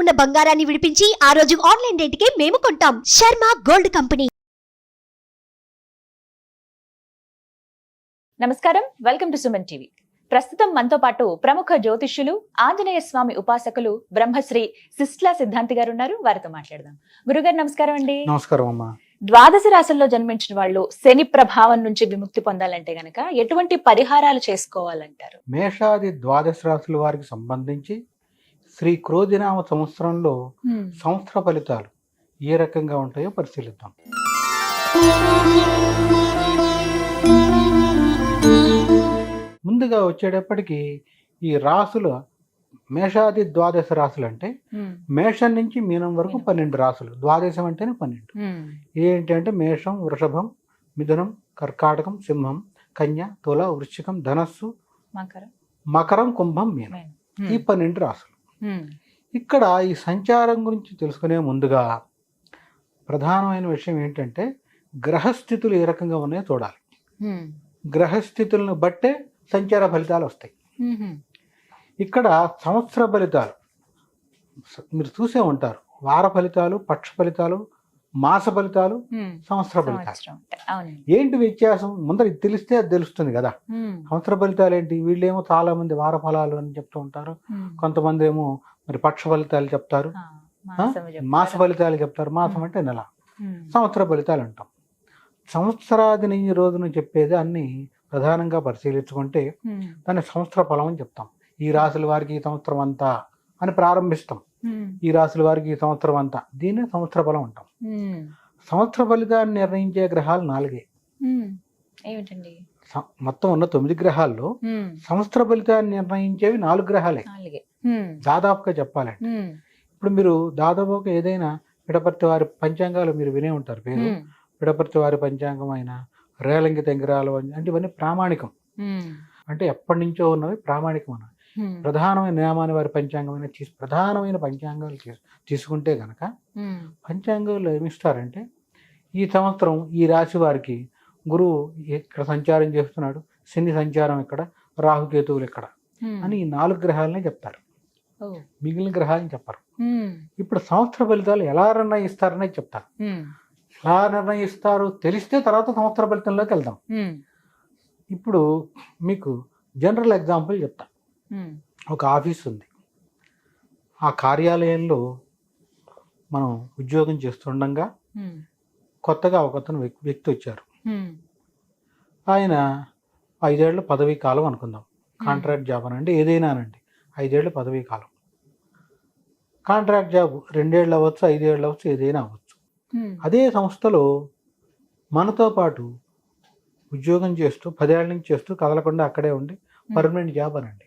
ఉన్న బంగారాన్ని విడిపించి ఆ రోజు ఆన్లైన్ రేటుకే మేము కొంటాం. Sharma gold company. నమస్కారం. Welcome to Suman TV. ప్రస్తుతం మనతో పాటు ప్రముఖ జ్యోతిష్యులు ఆంజనేయ స్వామి ఉపాసకులు బ్రహ్మశ్రీ సిస్లా సిద్ధాంతి గారు ఉన్నారు. వారితో మాట్లాడదాం. గురుగారు నమస్కారం అండి. నమస్కారం అమ్మా. ద్వాదశ రాశుల్లో జన్మించిన వాళ్ళు శని ప్రభావం నుంచి విముక్తి పొందాలంటే గనక ఎటువంటి పరిహారాలు చేసుకోవాలంటారు? మేషాది ద్వాదశ రాశుల వారికి సంబంధించి శ్రీ క్రోధినామ సంవత్సరంలో సంవత్సర ఫలితాలు ఏ రకంగా ఉంటాయో పరిశీలిద్దాం. ముందుగా వచ్చేటప్పటికి ఈ రాసుల మేషాది ద్వాదశ రాశులు అంటే మేషం నుంచి మీనం వరకు. పన్నెండు రాసులు. ద్వాదశం అంటేనే పన్నెండు. ఏంటి అంటే మేషం వృషభం మిథునం కర్కాటకం సింహం కన్య తుల వృశ్చికం ధనస్సు మకరం. మకరం కుంభం మీనం. ఈ పన్నెండు రాసులు. ఇక్కడ ఈ సంచారం గురించి తెలుసుకునే ముందుగా ప్రధానమైన విషయం ఏంటంటే గ్రహస్థితులు ఏ రకంగా ఉన్నాయో చూడాలి. గ్రహస్థితులను బట్టే సంచార ఫలితాలు వస్తాయి. ఇక్కడ సంవత్సర ఫలితాలు. మీరు చూసే ఉంటారు. వార ఫలితాలు పక్ష ఫలితాలు మాస ఫలితాలు. సంవత్సర ఫలితాలు. ఏంటి వ్యత్యాసం? ముందర తెలిస్తే అది తెలుస్తుంది కదా. సంవత్సర ఫలితాలు ఏంటి వీళ్ళేమో చాలా మంది వార ఫలాలు అని చెప్తూ ఉంటారు. కొంతమంది ఏమో మరి పక్ష ఫలితాలు చెప్తారు. మాసం ఫలితాలు చెప్తారు. మాసం అంటే నెల. సంవత్సర ఫలితాలు అంటాం. సంవత్సరాది ఈ రోజున చెప్పేది అన్ని ప్రధానంగా పరిశీలించుకుంటే దాన్ని సంవత్సర ఫలం అని చెప్తాం. ఈ రాశుల వారికి ఈ సంవత్సరం అంతా అని ప్రారంభిస్తాం. ఈ రాశుల వారికి ఈ సంవత్సరం అంతా. దీన్నే సంవత్సర ఫలం అంటాం. సంవత్సర ఫలితాన్ని నిర్ణయించే గ్రహాలు నాలుగే. ఏమిటండి? మొత్తం ఉన్న తొమ్మిది గ్రహాల్లో సంవత్సర ఫలితాన్ని నిర్ణయించేవి నాలుగు గ్రహాలే. దాదాపుగా చెప్పాలంటే. ఉమ్, ఇప్పుడు మీరు దాదాపుగా ఏదైనా పిడపర్తి వారి పంచాంగాలు మీరు వినే ఉంటారు పేరు. పిడపర్తి వారి పంచాంగం అయిన రేలంగి తెంగరాలు అంటే ఇవన్నీ ప్రామాణికం. అంటే ఎప్పటి నుంచో ఉన్నవి ప్రామాణికం అన్నవి ప్రధానమైన నియమాన్ని వారి పంచాంగమైన తీసు ప్రధానమైన పంచాంగాలు తీసు తీసుకుంటే గనక పంచాంగాలు ఏమిస్తారంటే ఈ సంవత్సరం ఈ రాశి వారికి గురువు ఇక్కడ సంచారం చేస్తున్నాడు? శని సంచారం ఇక్కడ రాహుకేతువులు ఇక్కడ. అని ఈ నాలుగు గ్రహాలనే చెప్తారు. మిగిలిన గ్రహాలని చెప్పరు. ఇప్పుడు సంవత్సర ఫలితాలు ఎలా నిర్ణయిస్తారనే చెప్తారు ఎలా నిర్ణయిస్తారు తెలిస్తే తర్వాత సంవత్సర ఫలితంలోకి వెళ్దాం. ఇప్పుడు మీకు జనరల్ ఎగ్జాంపుల్ చెప్తా. ఒక ఆఫీస్ ఉంది. ఆ కార్యాలయంలో మనం ఉద్యోగం చేస్తుండగా కొత్తగా ఒక అతను వ్యక్- వ్యక్తి వచ్చారు. ఆయన ఐదేళ్ళ పదవీ కాలం అనుకుందాం. కాంట్రాక్ట్ జాబ్ అనండి ఏదైనానండి. ఐదేళ్ళ పదవీ కాలం. కాంట్రాక్ట్ జాబ్ రెండేళ్ళు అవ్వచ్చు ఐదేళ్ళు అవ్వచ్చు ఏదైనా అవ్వచ్చు. అదే సంస్థలో మనతో పాటు ఉద్యోగం చేస్తూ పదేళ్ళ నుంచి చేస్తూ కదలకుండా అక్కడే ఉండి పర్మనెంట్ జాబ్ అనండి?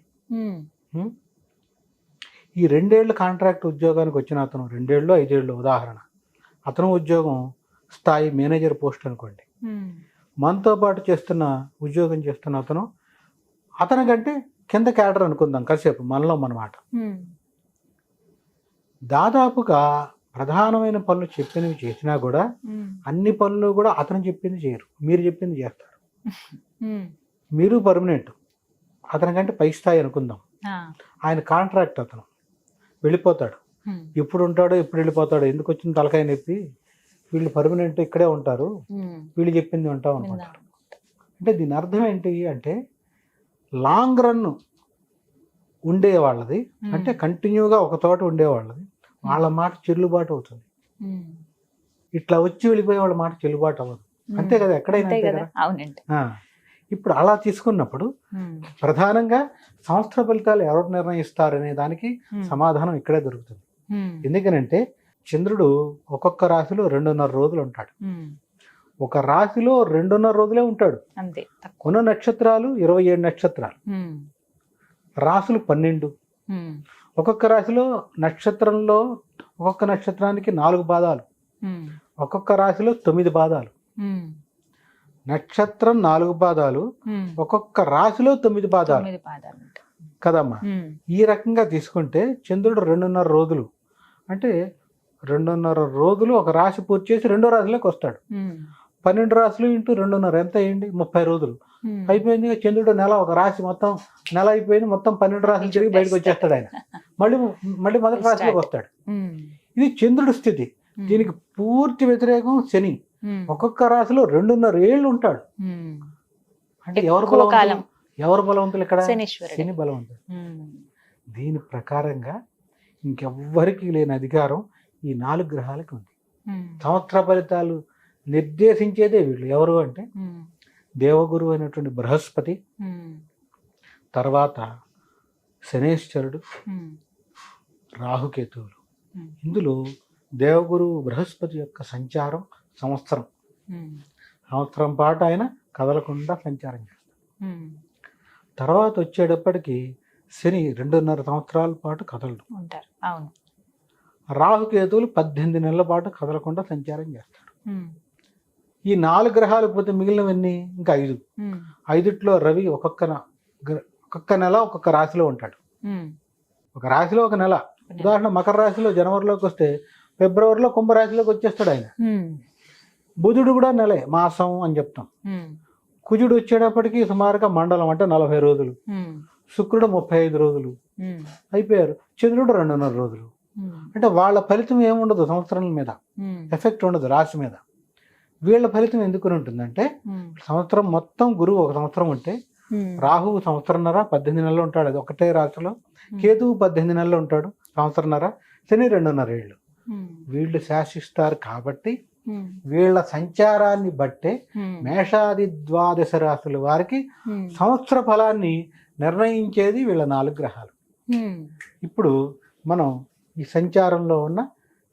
ఈ రెండేళ్ళు కాంట్రాక్ట్ ఉద్యోగానికి వచ్చిన అతను రెండేళ్ళు ఐదేళ్ళు ఉదాహరణ. అతను ఉద్యోగం స్థాయి మేనేజర్ పోస్ట్ అనుకోండి. మనతో పాటు చేస్తున్న ఉద్యోగం చేస్తున్న అతను అతని కంటే కింద క్యాడర్ అనుకుందాం కాసేపు మనలో మనమాట. దాదాపుగా ప్రధానమైన పనులు చెప్పినవి చేసినా కూడా అన్ని పనులు కూడా అతను చెప్పింది చేయరు. మీరు చెప్పింది చేస్తారు. మీరు పర్మనెంట్. అతని కంటే పై స్థాయి అనుకుందాం. ఆయన కాంట్రాక్ట్ అతను. వెళ్ళిపోతాడు. ఎప్పుడు ఉంటాడో ఎప్పుడు వెళ్ళిపోతాడో ఎందుకు వచ్చిన తలకాయ నొప్పి. వీళ్ళు పర్మనెంట్ ఇక్కడే ఉంటారు. వీళ్ళు చెప్పింది ఉంటాం అనుకుంటారు. అంటే దీని అర్థం ఏంటి అంటే లాంగ్ రన్ ఉండే వాళ్ళది. అంటే కంటిన్యూగా ఒక చోట ఉండేవాళ్ళది వాళ్ళ మాట చెల్లుబాటు అవుతుంది. ఇట్లా వచ్చి వెళ్ళిపోయే వాళ్ళ మాట చెల్లుబాటు అవ్వదు. అంతే కదా ఎక్కడైనా అవునండి. ఇప్పుడు అలా తీసుకున్నప్పుడు ప్రధానంగా సంవత్సర ఫలితాలు ఎవరు నిర్ణయిస్తారనే దానికి సమాధానం ఇక్కడే దొరుకుతుంది. ఎందుకనంటే చంద్రుడు ఒక్కొక్క రాశిలో రెండున్నర రోజులు ఉంటాడు. ఒక రాశిలో రెండున్నర రోజులే ఉంటాడు. కొన్న నక్షత్రాలు ఇరవై ఏడు నక్షత్రాలు. రాసులు పన్నెండు. ఒక్కొక్క రాశిలో నక్షత్రంలో ఒక్కొక్క నక్షత్రానికి నాలుగు పాదాలు. ఒక్కొక్క రాశిలో తొమ్మిది పాదాలు. నక్షత్రం నాలుగు పాదాలు ఒక్కొక్క రాశిలో తొమ్మిది పాదాలు. కదమ్మా? ఈ రకంగా తీసుకుంటే చంద్రుడు రెండున్నర రోజులు. అంటే రెండున్నర రోజులు ఒక రాశి పూర్తి చేసి రెండో రాశిలోకి వస్తాడు. పన్నెండు రాశులు ఇంటూ రెండున్నర ఎంత అయ్యండి ముప్పై రోజులు. అయిపోయింది చంద్రుడు నెల ఒక రాశి మొత్తం నెల అయిపోయింది మొత్తం పన్నెండు రాశులు తిరిగి బయటకు వచ్చేస్తాడు ఆయన. మళ్ళీ మళ్ళీ మొదటి రాశిలోకి వస్తాడు. ఇది చంద్రుడి స్థితి. దీనికి పూర్తి వ్యతిరేకం శని. ఒక్కొక్క రాశిలో రెండున్నర ఏళ్ళు ఉంటాడు. అంటే ఎవరు బలవంతులు కాలం. ఎవరు బలవంతులు ఇక్కడ. శని బలవంతుడు. దీని ప్రకారంగా ఇంకెవ్వరికి లేని అధికారం ఈ నాలుగు గ్రహాలకి ఉంది. సంవత్సర ఫలితాలు నిర్దేశించేదే వీళ్ళు ఎవరు అంటే. దేవగురు అయినటువంటి బృహస్పతి. తర్వాత శనేశ్వరుడు. రాహుకేతువులు. ఇందులో దేవగురు బృహస్పతి యొక్క సంచారం సంవత్సరం. సంవత్సరం పాటు ఆయన కదలకుండా సంచారం చేస్తాడు. తర్వాత వచ్చేటప్పటికి శని రెండున్నర సంవత్సరాల పాటు కదలడు ఉంటారు అవును రాహుకేతువులు పద్దెనిమిది నెలల పాటు కదలకుండా సంచారం చేస్తాడు. ఈ నాలుగు గ్రహాలు పోతే మిగిలినవన్నీ ఇంకా ఐదు. ఐదుట్లో రవి ఒక్కొక్క ఒక్కొక్క నెల ఒక్కొక్క రాశిలో ఉంటాడు. ఒక రాశిలో ఒక నెల ఉదాహరణ మకర రాశిలో జనవరిలోకి వస్తే ఫిబ్రవరిలో కుంభరాశిలోకి వచ్చేస్తాడు ఆయన. బుధుడు కూడా నెలే మాసం అని చెప్తాం. కుజుడు వచ్చేటప్పటికి సుమారుగా మండలం అంటే నలభై రోజులు. శుక్రుడు ముప్పై ఐదు రోజులు. అయిపోయారు చంద్రుడు రెండున్నర రోజులు. అంటే వాళ్ళ ఫలితం ఏముండదు సంవత్సరం మీద. ఎఫెక్ట్ ఉండదు రాశి మీద వీళ్ళ ఫలితం ఎందుకుని ఉంటుందంటే. సంవత్సరం మొత్తం గురువు ఒక సంవత్సరం ఉంటే. రాహువు సంవత్సరంన్నర పద్దెనిమిది నెలలు ఉంటాడు అది ఒకటే రాశిలో కేతువు పద్దెనిమిది నెలలు ఉంటాడు సంవత్సరంన్నర శని రెండున్నర ఏళ్ళు. వీళ్ళు శాసిస్తారు కాబట్టి. వీళ్ళ సంచారాన్ని బట్టే. మేషాది ద్వాదశ రాశుల వారికి. సంవత్సర ఫలాన్ని నిర్ణయించేది వీళ్ళ నాలుగు గ్రహాలు. ఇప్పుడు మనం ఈ సంచారంలో ఉన్న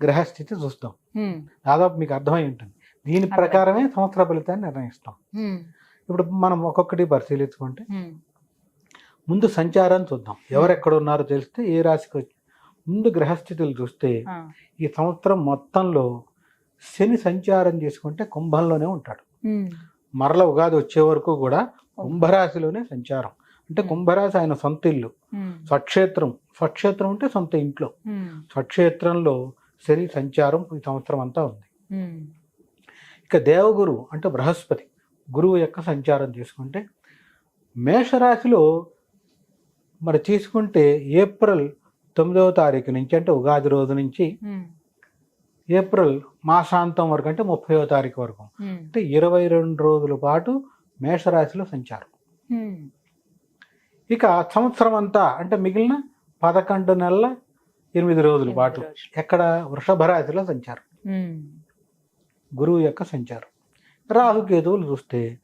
గ్రహస్థితి చూస్తాం. దాదాపు మీకు అర్థమై ఉంటుంది దీని ప్రకారమే సంవత్సర ఫలితాన్ని నిర్ణయిస్తాం. ఇప్పుడు మనం ఒక్కొక్కటి పరిశీలించుకుంటే. ముందు సంచారాన్ని చూద్దాం ఎవరు ఎక్కడ ఉన్నారో తెలిస్తే ఏ రాశికి వచ్చి ముందు గ్రహస్థితులు చూస్తే. ఈ సంవత్సరం మొత్తంలో శని సంచారం చేసుకుంటే కుంభంలోనే ఉంటాడు. మరల ఉగాది వచ్చే వరకు కూడా కుంభరాశిలోనే సంచారం అంటే కుంభరాశి ఆయన సొంత ఇల్లు. స్వక్షేత్రం స్వక్షేత్రం అంటే సొంత ఇంట్లో. స్వక్షేత్రంలో శని సంచారం ఈ సంవత్సరం అంతా ఉంది. ఇక దేవగురు అంటే బృహస్పతి గురువు యొక్క సంచారం తీసుకుంటే మేషరాశిలో మరి తీసుకుంటే ఏప్రిల్ తొమ్మిదవ తారీఖు నుంచి అంటే ఉగాది రోజు నుంచి. ఏప్రిల్ మాసాంతం వరకు అంటే ముప్పైవ తారీఖు వరకు. అంటే ఇరవై రెండు రోజుల పాటు మేషరాశిలో సంచారం. ఇక సంవత్సరం అంతా అంటే మిగిలిన పదకొండు నెలల ఎనిమిది రోజుల పాటు. ఎక్కడ వృషభ రాశిలో సంచారం. గురువు యొక్క సంచారం రాహుకేతువులు చూస్తే.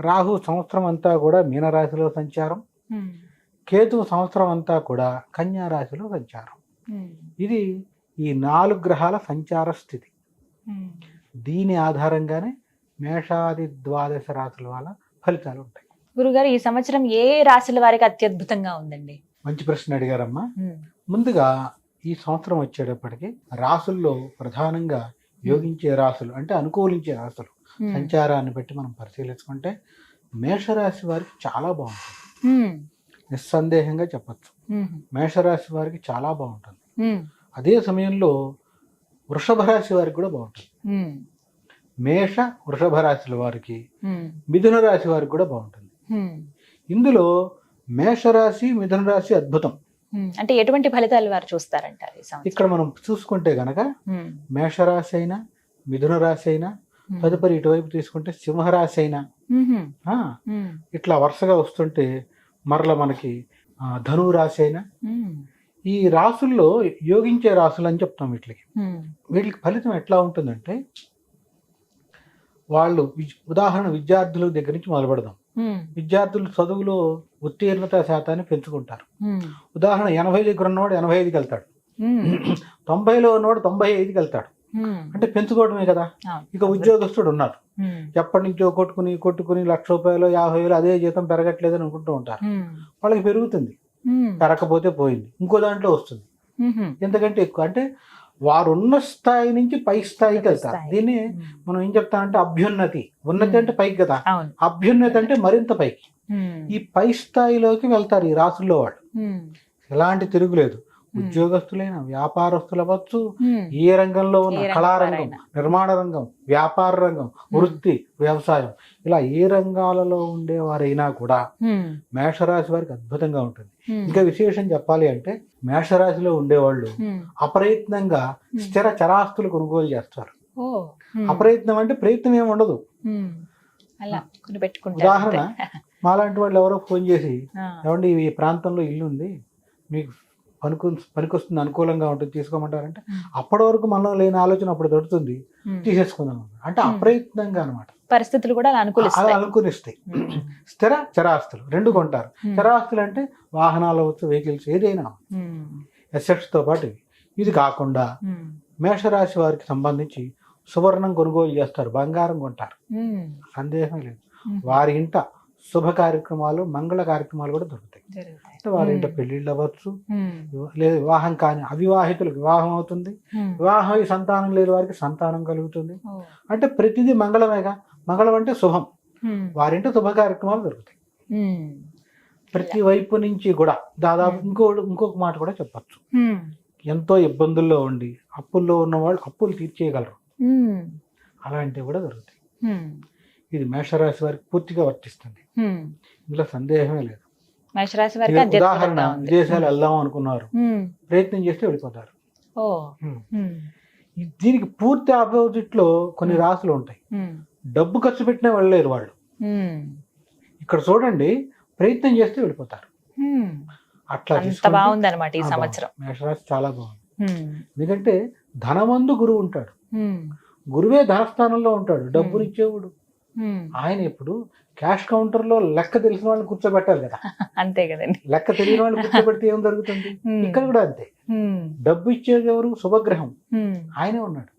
రాహు సంవత్సరం అంతా కూడా మీనరాశిలో సంచారం. కేతువు సంవత్సరం అంతా కూడా కన్యా రాశిలో సంచారం. ఇది ఈ నాలుగు గ్రహాల సంచార స్థితి. దీని ఆధారంగానే మేషాది ద్వాదశ రాశుల వాళ్ళ ఫలితాలు ఉంటాయి గురుగారు ఈ సంవత్సరం ఏ రాశుల వారికి అత్యద్భుతంగా ఉందండి మంచి ప్రశ్న అడిగారమ్మా. ముందుగా ఈ సంవత్సరం వచ్చేటప్పటికి రాసుల్లో ప్రధానంగా యోగించే రాసులు అంటే అనుకూలించే రాసులు. సంచారాన్ని బట్టి మనం పరిశీలించుకుంటే మేషరాశి వారికి చాలా బాగుంటుంది. నిస్సందేహంగా చెప్పచ్చు. మేషరాశి వారికి చాలా బాగుంటుంది. అదే సమయంలో వృషభ రాశి వారికి కూడా బాగుంటుంది. మేష వృషభ రాశుల వారికి. మిథున రాశి వారికి కూడా బాగుంటుంది. ఇందులో మేషరాశి మిథున రాశి అద్భుతం. అంటే ఎటువంటి ఫలితాలు వారు చూస్తారంటారు ఇక్కడ మనం చూసుకుంటే గనక. మేషరాశి అయినా మిథున రాశి అయినా. తదుపరి ఇటువైపు తీసుకుంటే సింహరాశి అయినా. ఇట్లా వరుసగా వస్తుంటే మరల మనకి ధనువు రాశి అయినా. ఈ రాసుల్లో యోగించే రాసులు అని చెప్తాం వీటికి. వీటికి ఫలితం ఎట్లా ఉంటుందంటే వాళ్ళు ఉదాహరణ విద్యార్థుల దగ్గర నుంచి మొదలు పెడదాం ఉమ్. విద్యార్థులు చదువులో ఉత్తీర్ణత శాతాన్ని పెంచుకుంటారు. ఉదాహరణ ఎనభై దగ్గర ఉన్నవాడు ఎనభై ఐదుకి వెళ్తాడు. తొంభైలో ఉన్నవాడు తొంభై ఐదుకి వెళ్తాడు. అంటే పెంచుకోవడమే కదా. ఇక ఉద్యోగస్తుడు ఉన్నారు. ఎప్పటి నుంచో కొట్టుకుని కొట్టుకుని లక్ష రూపాయలు యాభై వేలు అదే జీతం పెరగట్లేదని అనుకుంటూ ఉంటారు. వాళ్ళకి పెరుగుతుంది ఉమ్. పెరగకపోతే పోయింది ఇంకో దాంట్లో వస్తుంది. ఎందుకంటే ఎక్కువ అంటే వారు ఉన్న స్థాయి నుంచి పై స్థాయికి వెళ్తారు. దీన్ని. మనం ఏం చెప్తామంటే అభ్యున్నతి ఉన్నతి. అంటే పైకి కదా అభ్యున్నతి అంటే మరింత పైకి. ఈ పై స్థాయిలోకి వెళ్తారు ఈ రాసుల్లో వాళ్ళు ఉమ్. ఎలాంటి తిరుగులేదు ఉద్యోగస్తులైన వ్యాపారస్తులు అవ్వచ్చు ఏ రంగంలో ఉన్న కళారంగం. నిర్మాణ రంగం వ్యాపార రంగం వృత్తి వ్యవసాయం ఇలా ఏ రంగాలలో ఉండేవారైనా కూడా మేషరాశి వారికి అద్భుతంగా ఉంటుంది ఇంకా విశేషం చెప్పాలి అంటే మేషరాశిలో ఉండేవాళ్ళు అప్రయత్నంగా స్థిర చరాస్తులు కొనుగోలు చేస్తారు. అప్రయత్నం అంటే ప్రయత్నం ఏమి ఉండదు. ఉదాహరణ. మాలాంటి వాళ్ళు ఎవరో ఫోన్ చేసి ఏమండి ఈ ప్రాంతంలో ఇల్లు ఉంది మీకు పనికి పనికొస్తుంది అనుకూలంగా ఉంటుంది తీసుకోమంటారంటే. అప్పటి వరకు మనలో లేని ఆలోచన అప్పుడు దొరుకుతుంది. తీసేసుకుందాం అంటే. అప్రయత్నంగా అనమాట పరిస్థితులు కూడా అలా అనుకూలిస్తాయి. అనుకునిస్తాయి ఉమ్, స్థిర చరాస్తులు రెండు కొంటారు. చరాస్తులు అంటే వాహనాలు అవ్వచ్చు వెహికల్స్ ఏదైనా తో పాటు ఇది కాకుండా మేషరాశి వారికి సంబంధించి సువర్ణం కొనుగోలు చేస్తారు బంగారం కొంటారు. సందేహం లేదు. వారి ఇంట శుభ కార్యక్రమాలు మంగళ కార్యక్రమాలు కూడా దొరుకుతాయి. అంటే వారి ఇంట. పెళ్ళిళ్ళు అవ్వచ్చు లేదా వివాహం కాని అవివాహితులకు వివాహం అవుతుంది. వివాహం సంతానం లేని వారికి సంతానం కలుగుతుంది. అంటే ప్రతిదీ మంగళమేగా. మంగళం అంటే శుభం వారింట శుభ కార్యక్రమాలు దొరుకుతాయి ఉమ్, ప్రతి వైపు నుంచి కూడా దాదాపు ఇంకో ఇంకొక మాట కూడా చెప్పచ్చు. ఎంతో ఇబ్బందుల్లో ఉండి అప్పుల్లో ఉన్న వాళ్ళు అప్పులు తీర్చేయగలరు. అలాంటివి కూడా దొరుకుతాయి ఉమ్, ఇది మేషరాశి వారికి పూర్తిగా వర్తిస్తుంది. ఇందులో సందేహమే లేదు. మేషరాశి వారికి ఇది ఉదాహరణ. విదేశాలు వెళ్దాం అనుకున్నారు. ప్రయత్నం చేస్తే వెళ్ళిపోతారు. దీనికి పూర్తి ఆపోజిట్లో కొన్ని రాసులు ఉంటాయి. డబ్బు ఖర్చు పెట్టినా వెళ్ళలేరు వాళ్ళు. ఇక్కడ చూడండి ప్రయత్నం చేస్తే వెళ్ళిపోతారు. అట్లా అంత తీసుకుంటే- బాగుంది అనమాట ఈ సంవత్సరం. మేషరాశి చాలా బాగుంది. ఎందుకంటే ధనవందు గురువు ఉంటాడు. గురువే ధనస్థానంలో ఉంటాడు డబ్బునిచ్చేవాడు. ఉమ్. ఆయన ఇప్పుడు క్యాష్ కౌంటర్లో లెక్క తెలిసిన వాళ్ళని కూర్చోబెట్టాలి కదా. అంతే కదండి. లెక్క తెలియని వాళ్ళని కూర్చోబెడితే ఏం జరుగుతుంది? ఇక్కడ కూడా అంతే. డబ్బు ఇచ్చేది ఎవరు? శుభగ్రహం. ఆయనే ఉన్నాడు.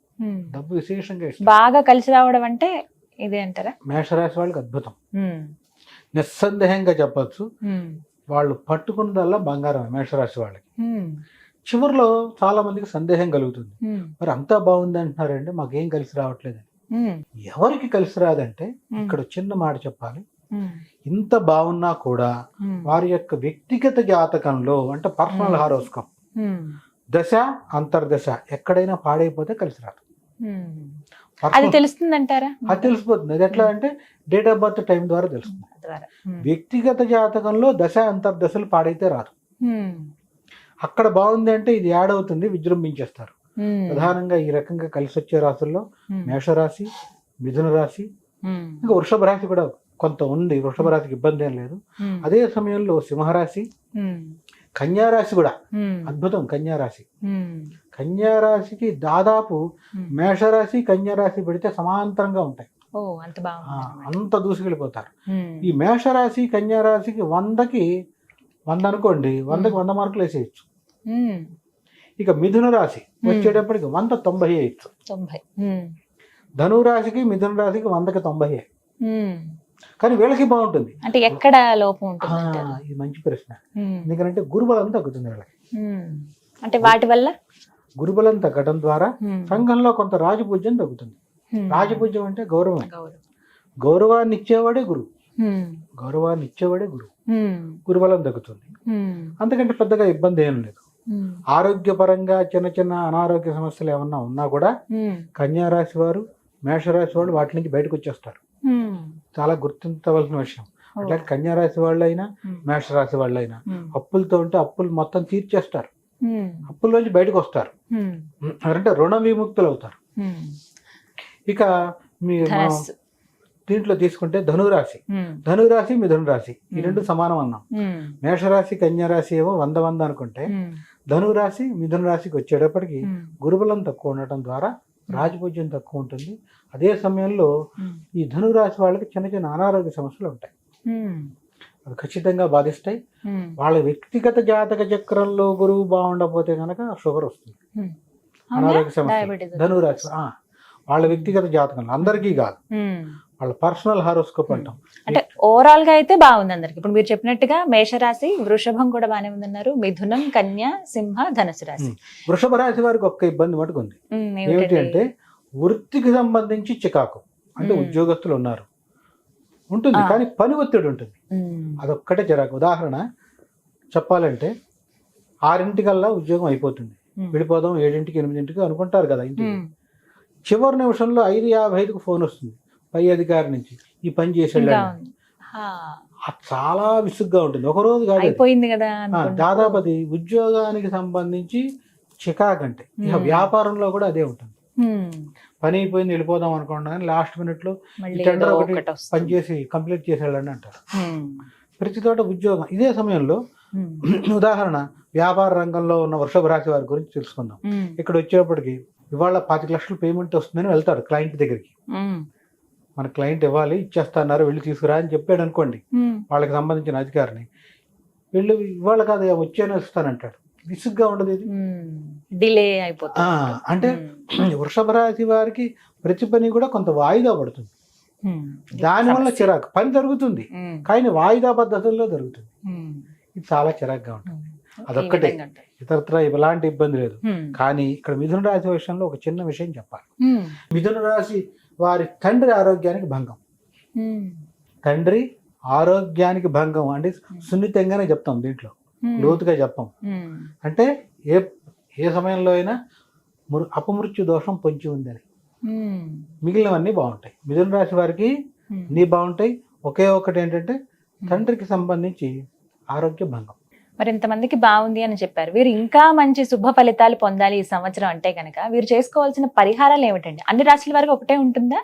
డబ్బు విశేషంగా బాగా కలిసి రావడం అంటే ఇదే అంటారా? మేషరాశి వాళ్ళకి అద్భుతం. నిస్సందేహంగా చెప్పొచ్చు. వాళ్ళు పట్టుకున్నదల్లా బంగారం మేషరాశి వాళ్ళకి. చివరిలో చాలా మందికి సందేహం కలుగుతుంది. మరి అంతా బాగుంది అంటున్నారంటే మాకేం కలిసి రావట్లేదు. ఉమ్, ఎవరికి కలిసి రాదంటే ఇక్కడ చిన్న మాట చెప్పాలి. ఇంత బాగున్నా కూడా వారి యొక్క వ్యక్తిగత జాతకంలో అంటే పర్సనల్. హారోస్కోప్. దశ అంతర్దశ ఎక్కడైనా పాడైపోతే కలిసి రాదు. అది తెలుస్తుందంటారా? అది తెలిసిపోతుంది. అది ఎట్లా అంటే డేట్ ఆఫ్ బర్త్ టైం ద్వారా తెలుస్తుంది. వ్యక్తిగత జాతకంలో దశ అంతర్దశలు పాడైతే రాదు. అక్కడ బాగుంది అంటే ఇది యాడ్ అవుతుంది విజృంభించేస్తారు. ప్రధానంగా ఈ రకంగా కలిసి వచ్చే రాశుల్లో ఉమ్, మేషరాశి మిథున రాశి ఇంకా వృషభ రాశి కూడా కొంత ఉంది. వృషభ రాశికి ఇబ్బంది ఏం లేదు. అదే సమయంలో సింహరాశి ఉమ్, కన్యా రాశి కూడా అద్భుతం కన్యా రాశి ఉమ్, కన్యా రాశికి దాదాపు. మేషరాశి కన్యా రాశి పెడితే సమాంతరంగా ఉంటాయి. అంత దూసుకెళ్ళిపోతారు. ఈ మేషరాశి కన్యా రాశికి వందకి వంద అనుకోండి వందకి వంద మార్కులు వేసేయచ్చు. ఇక మిథున రాశి వచ్చేటప్పటికి వంద తొంభై వేయచ్చు. తొంభై. ఉమ్, ధను రాశికి మిథున రాశికి వందకి తొంభై. కానీ వీళ్ళకి బాగుంటుంది. అంటే ఎక్కడ లోపం ఉంటుంది? ఇది మంచి ప్రశ్న. ఎందుకంటే గురుబలం తగ్గుతుంది వీళ్ళకి. అంటే వాటి వల్ల? గురుబలం తగ్గడం ద్వారా సంఘంలో కొంత రాజపూజ్యం తగ్గుతుంది. రాజపూజ్యం అంటే గౌరవం. గౌరవం. గౌరవాన్ని ఇచ్చేవాడే గురువు గౌరవాన్ని ఇచ్చేవాడే గురువు గురుబలం తగ్గుతుంది. ఉమ్, అంతకంటే పెద్దగా ఇబ్బంది ఏం లేదు. ఆరోగ్యపరంగా చిన్న చిన్న అనారోగ్య సమస్యలు ఏమన్నా ఉన్నా కూడా ఉమ్, కన్యా రాశి వారు మేషరాశి వాళ్ళు వాటి నుంచి బయటకు వచ్చేస్తారు. చాలా గుర్తించవలసిన విషయం. అట్లా కన్యా రాశి వాళ్ళైనా ఉమ్, మేషరాశి వాళ్ళైనా అప్పులతో ఉంటే అప్పులు మొత్తం తీర్చేస్తారు. ఉమ్, అప్పుల్లోంచి బయటకు వస్తారు. అంటే రుణ విముక్తులు అవుతారు. ఇక మీ దీంట్లో తీసుకుంటే ధనురాశి. ధనురాశి మిథున రాశి ఈ. రెండు సమానం అన్నాం. మేషరాశి కన్యా రాశి ఏమో వంద వంద అనుకుంటే ధనురాశి మిథున రాశికి వచ్చేటప్పటికి గురుబలం తక్కువ ఉండటం ద్వారా రాజపూజ్యం తక్కువ ఉంటుంది. అదే సమయంలో ఉమ్, ఈ ధనురాశి వాళ్ళకి చిన్న చిన్న అనారోగ్య సమస్యలు ఉంటాయి. ఉమ్, అవి ఖచ్చితంగా బాధిస్తాయి. వాళ్ళ వ్యక్తిగత జాతక చక్రంలో గురువు బాగుండకపోతే కనుక షుగర్ వస్తుంది? అనారోగ్య సమస్య. ధనురాశి. వాళ్ళ వ్యక్తిగత జాతకంలో. అందరికీ కాదు. వాళ్ళ పర్సనల్ హారోస్కోప్ అంటాం. అంటే ఓవరాల్గా అయితే బాగుంది అందరికి. ఇప్పుడు మీరు చెప్పినట్టుగా మేషరాశి వృషభం కూడా బాగానే ఉందన్నారు. మిథునం కన్య సింహ ధనుసు రాశి. వృషభ రాశి వారికి ఒక్క ఇబ్బంది మటుకు ఉంది. ఏమిటి? అంటే వృత్తికి సంబంధించి చికాకు. అంటే. ఉద్యోగస్తులు ఉన్నారు. ఉంటుంది. కానీ పని ఒత్తిడి ఉంటుంది. అదొక్కటే చిరాకు. ఉదాహరణ చెప్పాలంటే ఆరింటికల్లా ఉద్యోగం అయిపోతుంది. వెళ్ళిపోదాం ఏడింటికి ఎనిమిదింటికి అనుకుంటారు కదా ఇంటికి. చివరి నిమిషంలో ఐదు యాభై ఐదుకు ఫోన్ వస్తుంది. పై అధికారి నుంచి ఈ పని చేసి వెళ్ళండి చాలా విసుగ్గా ఉంటుంది ఒక రోజు కాదు. అయిపోయింది. దాదాపు అది ఉద్యోగానికి సంబంధించి చికాక్ అంటే ఇక. వ్యాపారంలో కూడా అదే ఉంటుంది. పని అయిపోయింది వెళ్ళిపోదాం అనుకున్నా కానీ లాస్ట్ మినిట్లో టెండర్ ఒకటి. పని చేసి కంప్లీట్ చేసి వెళ్ళండి అంటారు. ప్రతి చోట ఉద్యోగం ఇదే సమయంలో. ఉదాహరణ వ్యాపార రంగంలో ఉన్న వృషభ రాశి వారి గురించి తెలుసుకుందాం. ఇక్కడ వచ్చేప్పటికి ఇవాళ పాతిక లక్షలు పేమెంట్ వస్తుందని వెళ్తాడు క్లయింట్ దగ్గరికి. మన క్లయింట్ ఇవ్వాలి ఇచ్చేస్తున్నారు వెళ్ళి తీసుకురా అని చెప్పాడు అనుకోండి. వాళ్ళకి సంబంధించిన అధికారిని వెళ్ళి ఇవాళ కాదు వచ్చేనే వస్తానంటాడు విసుగ్గా ఉండదు ఇది. డిలే అయిపోతుంది అంటే. వృషభ రాశి వారికి ప్రతి పని కూడా కొంత వాయిదా పడుతుంది. దానివల్ల. చిరాకు పని జరుగుతుంది. కానీ వాయిదా పద్ధతుల్లో జరుగుతుంది. ఇది చాలా చిరాకుగా ఉంటుంది. అదొక్కటే. ఇతరత్ర ఎలాంటి ఇబ్బంది లేదు. కానీ ఇక్కడ మిథున రాశి విషయంలో ఒక చిన్న విషయం చెప్పాలి. మిథున రాశి వారి తండ్రి ఆరోగ్యానికి భంగం. తండ్రి ఆరోగ్యానికి భంగం అంటే సున్నితంగానే చెప్తాం దీంట్లో. లోతుగా చెప్పాం. అంటే ఏ ఏ సమయంలో అయినా అపమృత్యు దోషం పొంచి ఉందని. మిగిలినవన్నీ బాగుంటాయి మిథున రాశి వారికి. అన్నీ బాగుంటాయి ఒకే ఒకటి ఏంటంటే తండ్రికి సంబంధించి ఆరోగ్య భంగం మరి ఇంతమందికి బాగుంది అని చెప్పారు. వీరు ఇంకా మంచి శుభ ఫలితాలు పొందాలి ఈ సంవత్సరం అంటే కనుక వీరు చేసుకోవాల్సిన పరిహారాలు ఏమిటండి? అన్ని రాశుల వారికి ఒకటే ఉంటుందా?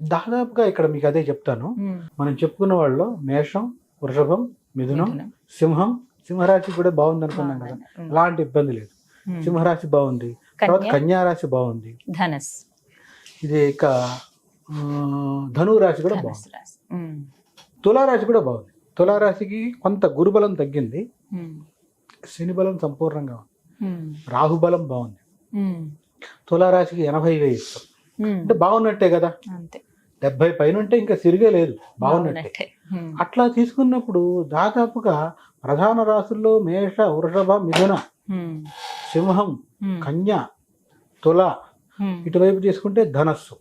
దాదాపుగా ఇక్కడ మీకు అదే చెప్తాను. మనం చెప్పుకున్న వాళ్ళు మేషం వృషభం మిథునం. సింహం సింహరాశి కూడా బాగుంది. అనుకున్నాం కదా. ఎలాంటి ఇబ్బంది లేదు. సింహరాశి బాగుంది. తర్వాత కన్య? కన్యా రాశి బాగుంది. ధనస్. ఇది ఇక ఆ, ధనువు రాశి కూడా బాగుంది. తులారాశి కూడా బాగుంది. తులారాశికి కొంత గురుబలం తగ్గింది. శని బలం సంపూర్ణంగా ఉంది. రాహుబలం బాగుంది. తులారాశికి ఎనభై వేయి ఇస్తాం. అంటే బాగున్నట్టే కదా డెబ్బై పైన ఉంటే ఇంకా సిరిగే లేదు బాగున్నట్టే. అట్లా తీసుకున్నప్పుడు దాదాపుగా ప్రధాన రాశుల్లో మేష వృషభ మిథున. సింహం. కన్య తుల. ఇటువైపు తీసుకుంటే ధనస్సు.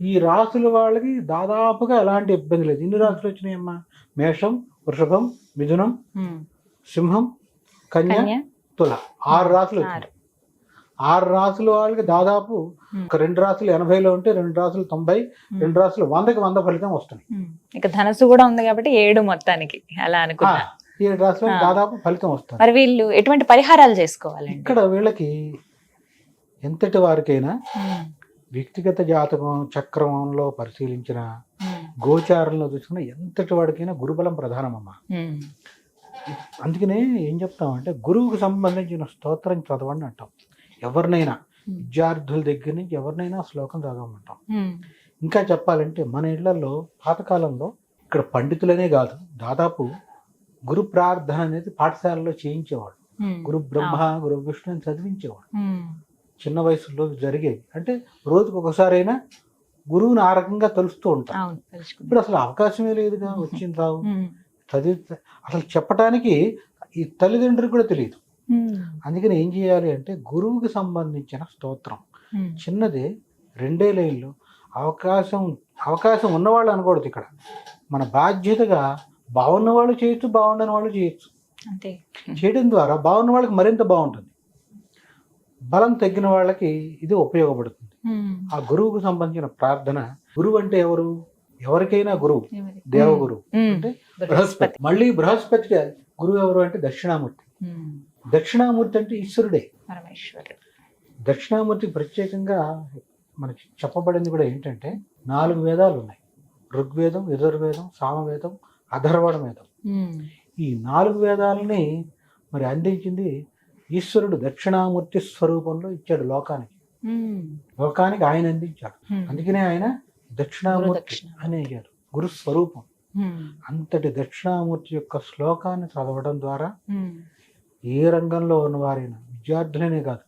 ఈ రాసుల వాళ్ళకి దాదాపుగా ఎలాంటి ఇబ్బంది లేదు ఇన్ని రాసులు వచ్చినాయమ్మా మేషం వృషభం మిథునం. సింహం కన్య తుల ఆరు రాసులు. వచ్చినాయి ఆరు రాసుల వాళ్ళకి దాదాపు రెండు రాసులు ఎనభైలో ఉంటే రెండు రాసులు తొంభై. రెండు రాసులు వందకి వంద ఫలితం వస్తున్నాయి. ఇక ధనస్సు కూడా ఉంది కాబట్టి ఏడు మొత్తానికి అలా అనుకున్నా ఏడు రాసులకు ఆ. దాదాపు ఫలితం వస్తుంది మరి వీళ్ళు ఎటువంటి పరిహారాలు చేసుకోవాలండి ఇక్కడ వీళ్ళకి ఎంతటి వారికైనా. వ్యక్తిగత జాతకం చక్రంలో పరిశీలించిన. గోచారంలో చూసుకున్న ఎంతటి వాడికైనా గురుబలం ప్రధానమమ్మా. అందుకనే ఏం చెప్తామంటే గురువుకు సంబంధించిన స్తోత్రం చదవండి అంటాం ఎవరినైనా. విద్యార్థుల దగ్గర నుంచి ఎవరినైనా శ్లోకం చదవమంటాం. ఇంకా చెప్పాలంటే మన ఇళ్ళలో పాతకాలంలో ఇక్కడ పండితులనే కాదు దాదాపు గురు ప్రార్థన అనేది పాఠశాలలో చేయించేవాడు. గురు బ్రహ్మ గురు విష్ణు అని చదివించేవాడు. చిన్న వయసులో జరిగేది అంటే రోజుకు ఒకసారైనా గురువుని ఆ రకంగా తలుస్తూ ఉంటాం. ఇప్పుడు అసలు అవకాశమే లేదుగా వచ్చింది రావు. చదివి అసలు చెప్పడానికి ఈ తల్లిదండ్రులకు కూడా తెలియదు. అందుకని ఏం చేయాలి అంటే గురువుకి సంబంధించిన స్తోత్రం. చిన్నదే రెండే లైన్లు. అవకాశం అవకాశం ఉన్నవాళ్ళు అనకూడదు ఇక్కడ. మన బాధ్యతగా బాగున్న వాళ్ళు చేయొచ్చు బాగుండని వాళ్ళు చేయొచ్చు. చేయడం ద్వారా బాగున్న వాళ్ళకి మరింత బాగుంటుంది. బలం తగ్గిన వాళ్ళకి ఇది ఉపయోగపడుతుంది. ఆ గురువుకు సంబంధించిన ప్రార్థన గురువు అంటే ఎవరు ఎవరికైనా గురువు? దేవగురువు. అంటే బృహస్పతి మళ్ళీ బృహస్పతి గురువు ఎవరు అంటే దక్షిణామూర్తి. దక్షిణామూర్తి అంటే ఈశ్వరుడే పరమేశ్వరుడు దక్షిణామూర్తికి ప్రత్యేకంగా మనకి చెప్పబడింది కూడా ఏంటంటే నాలుగు వేదాలు ఉన్నాయి ఋగ్వేదం యజుర్వేదం సామవేదం అధర్వణ వేదం. ఈ నాలుగు వేదాలని మరి అందించింది ఈశ్వరుడు దక్షిణామూర్తి స్వరూపంలో ఇచ్చాడు లోకానికి. లోకానికి ఆయన అందించాడు. అందుకనే ఆయన దక్షిణామూర్తి. అని అయ్యాడు గురు స్వరూపం. అంతటి దక్షిణామూర్తి యొక్క శ్లోకాన్ని చదవడం ద్వారా. ఏ రంగంలో ఉన్నవారైనా విద్యార్థులనే కాదు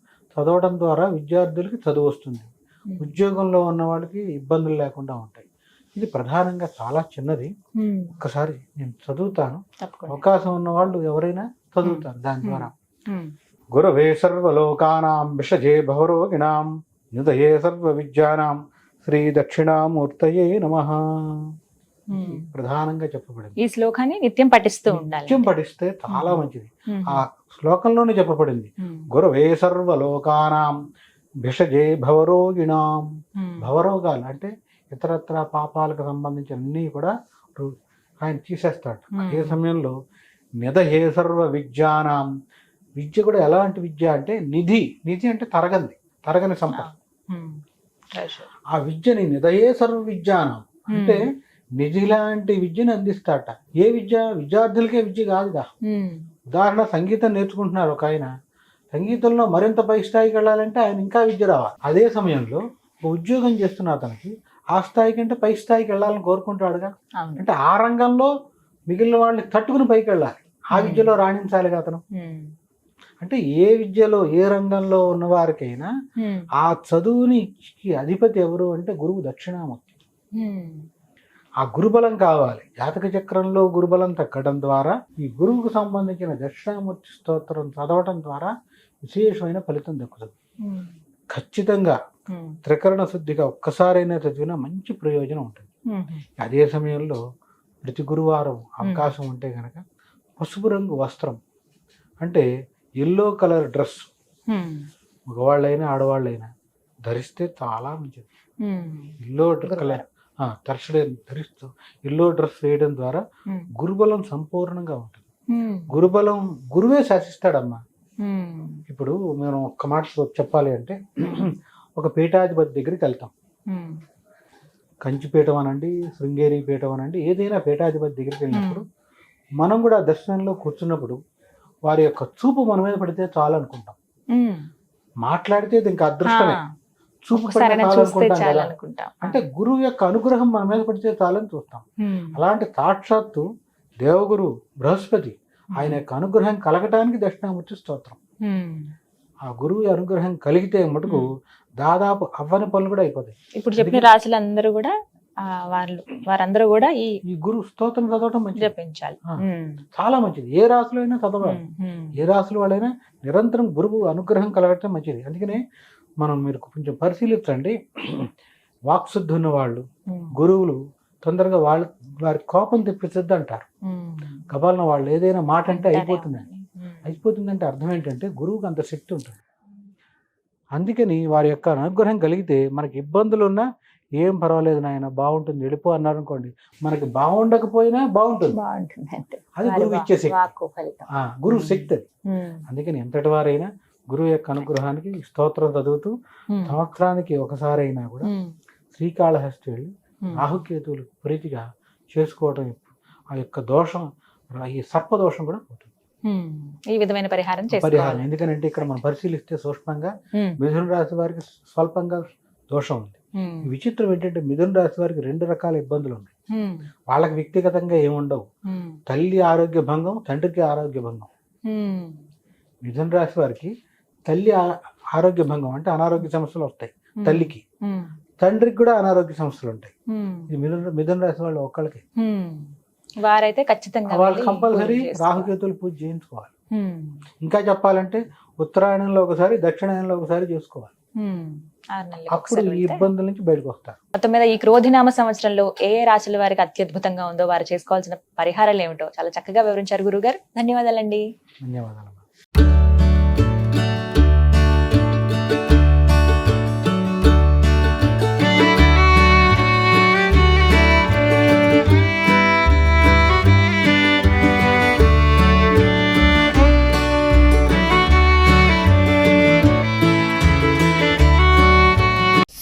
చదవడం ద్వారా విద్యార్థులకి చదువు వస్తుంది. ఉద్యోగంలో ఉన్న వాళ్ళకి ఇబ్బందులు లేకుండా ఉంటాయి ఇది ప్రధానంగా చాలా చిన్నది. ఒక్కసారి నేను చదువుతాను అవకాశం ఉన్న వాళ్ళు ఎవరైనా చదువుతారు దాని ద్వారా. గురవే సర్వలోకానాం విషజే భవరోగిణాం నిదయే సర్వ విద్యానాం శ్రీ దక్షిణామూర్తయే నమ. ప్రధానంగా చెప్పబడింది ఈ శ్లోకాన్ని నిత్యం పఠిస్తూ ఉండాలి నిత్యం పఠిస్తే చాలా మంచిది. ఆ శ్లోకంలోనే చెప్పబడింది. గురవే సర్వలోకానాం భిషజే భవరోగిణాం. భవరోగాలు అంటే ఇతరత్ర పాపాలకు సంబంధించిన అన్నీ కూడా ఆయన తీసేస్తాడు. అదే సమయంలో నిధహే సర్వ విద్యానాం విద్య కూడా ఎలాంటి విద్య అంటే నిధి నిధి అంటే తరగంది తరగని సంపద. ఆ విద్యని నిధయే సర్వ విద్యానం అంటే. నిధి లాంటి విద్యను అందిస్తాట. ఏ విద్య? విద్యార్థులకే విద్య కాదుగా. ఉదాహరణ సంగీతం నేర్చుకుంటున్నారు ఒక ఆయన. సంగీతంలో మరింత పై స్థాయికి వెళ్ళాలంటే ఆయన ఇంకా విద్య రావాలి. అదే సమయంలో ఒక ఉద్యోగం చేస్తున్న అతనికి ఆ స్థాయి కంటే పై స్థాయికి వెళ్ళాలని కోరుకుంటాడుగా అంటే ఆ రంగంలో మిగిలిన వాళ్ళని తట్టుకుని పైకి వెళ్ళాలి. ఆ. విద్యలో రాణించాలి అతను. అంటే ఏ విద్యలో ఏ రంగంలో ఉన్న వారికైనా. ఆ చదువుని అధిపతి ఎవరు అంటే గురువు దక్షిణామూర్తి. ఆ గురుబలం కావాలి జాతక చక్రంలో గురుబలం తగ్గడం ద్వారా ఈ గురువుకు సంబంధించిన దక్షిణామూర్తి స్తోత్రం చదవటం ద్వారా విశేషమైన ఫలితం దక్కుతుంది. ఖచ్చితంగా. త్రికరణ శుద్ధిగా ఒక్కసారైనా చదివినా మంచి ప్రయోజనం ఉంటుంది. అదే సమయంలో ప్రతి గురువారం అవకాశం ఉంటే కనుక పసుపు రంగు వస్త్రం అంటే ఎల్లో కలర్ డ్రెస్. మగవాళ్ళైనా ఆడవాళ్ళైనా ధరిస్తే చాలా మంచిది. ఎల్లో కలర్ తరచుడే ధరిస్తూ ఎల్లో డ్రెస్ వేయడం ద్వారా. గురుబలం సంపూర్ణంగా ఉంటుంది. గురుబలం గురువే శాసిస్తాడమ్మా. ఇప్పుడు మేము ఒక్క మాట చెప్పాలి అంటే ఒక పీఠాధిపతి దగ్గరికి వెళ్తాం. కంచిపీఠం అనండి శృంగేరి పీఠం అనండి ఏదైనా పీఠాధిపతి దగ్గరికి వెళ్ళినప్పుడు మనం కూడా దర్శనంలో కూర్చున్నప్పుడు వారి యొక్క చూపు మన మీద పడితే చాలు అనుకుంటాం. మాట్లాడితే ఇంకా అదృష్టమే. చూపు అనుకుంటాం అంటే గురువు యొక్క అనుగ్రహం మన మీద పడితే చాలని చూస్తాం. అలాంటి సాక్షాత్తు దేవగురు బృహస్పతి ఆయన యొక్క అనుగ్రహం కలగటానికి దక్షిణామూర్తి స్తోత్రం. ఆ గురువు అనుగ్రహం కలిగితే మటుకు దాదాపు అవ్వని పనులు కూడా అయిపోతాయి. ఇప్పుడు చెప్పిన రాశులందరూ కూడా వాళ్ళు వారందరూ కూడా ఈ గురు స్తోత్రం చదవటం మంచిది జపించాలి. చాలా మంచిది ఏ రాశిలో అయినా చదవాలి. ఏ రాశుల వాళ్ళైనా నిరంతరం గురువు అనుగ్రహం కలగటం మంచిది అందుకనే మనం మీరు కొంచెం పరిశీలించండి వాక్శుద్ధి ఉన్న వాళ్ళు. గురువులు తొందరగా వాళ్ళ వారి కోపం తెప్పించద్దు అంటారు. కపాలన వాళ్ళు ఏదైనా మాట అంటే అయిపోతుందండి. అయిపోతుందంటే అర్థం ఏంటంటే గురువుకి అంత శక్తి ఉంటుంది అందుకని వారి యొక్క అనుగ్రహం కలిగితే మనకి ఇబ్బందులు ఉన్నా ఏం పర్వాలేదు నాయన బాగుంటుంది వెళ్ళిపో అన్నారు అనుకోండి మనకి బాగుండకపోయినా బాగుంటుంది అది గురువు ఇచ్చే శక్తి గురువు శక్తి అది. అందుకని ఎంతటి వారైనా గురువు యొక్క అనుగ్రహానికి స్తోత్రం చదువుతూ. సంవత్సరానికి ఒకసారి అయినా కూడా. శ్రీకాళహస్తి వెళ్ళి. రాహుకేతువులు ప్రీతిగా చేసుకోవటం ఆ యొక్క దోషం ఈ సర్ప దోషం కూడా పోతుంది. ఈ విధమైన పరిహారం పరిహారం ఎందుకంటే ఇక్కడ మనం పరిశీలిస్తే సూక్ష్మంగా. మిథున రాశి వారికి స్వల్పంగా దోషం ఉంది. విచిత్రం ఏంటంటే మిథున రాశి వారికి రెండు రకాల ఇబ్బందులు ఉన్నాయి. వాళ్ళకి వ్యక్తిగతంగా ఏముండవు. తల్లి ఆరోగ్య భంగం తండ్రికి ఆరోగ్య భంగం. మిథున రాశి వారికి తల్లి ఆరోగ్య భంగం అంటే అనారోగ్య సమస్యలు వస్తాయి. తల్లికి. తండ్రికి కూడా అనారోగ్య సమస్యలు ఉంటాయి మిథున మిథున రాశి వాళ్ళు ఒక్కళ్ళకి. వారైతే ఖచ్చితంగా వాళ్ళు కంపల్సరీ. రాహుకేతులు పూజ చేయించుకోవాలి. ఇంకా చెప్పాలంటే ఉత్తరాయణంలో ఒకసారి దక్షిణాయనంలో ఒకసారి చేసుకోవాలి అప్పుడు ఈ. ఇబ్బందుల నుంచి బయటకు వస్తారు. మొత్తం మీద ఈ క్రోధినామ సంవత్సరంలో ఏ ఏ రాశుల వారికి అత్యద్భుతంగా ఉందో వారు చేసుకోవాల్సిన పరిహారాలు ఏమిటో చాలా చక్కగా వివరించారు గురుగారు ధన్యవాదాలండి. ధన్యవాదాలు.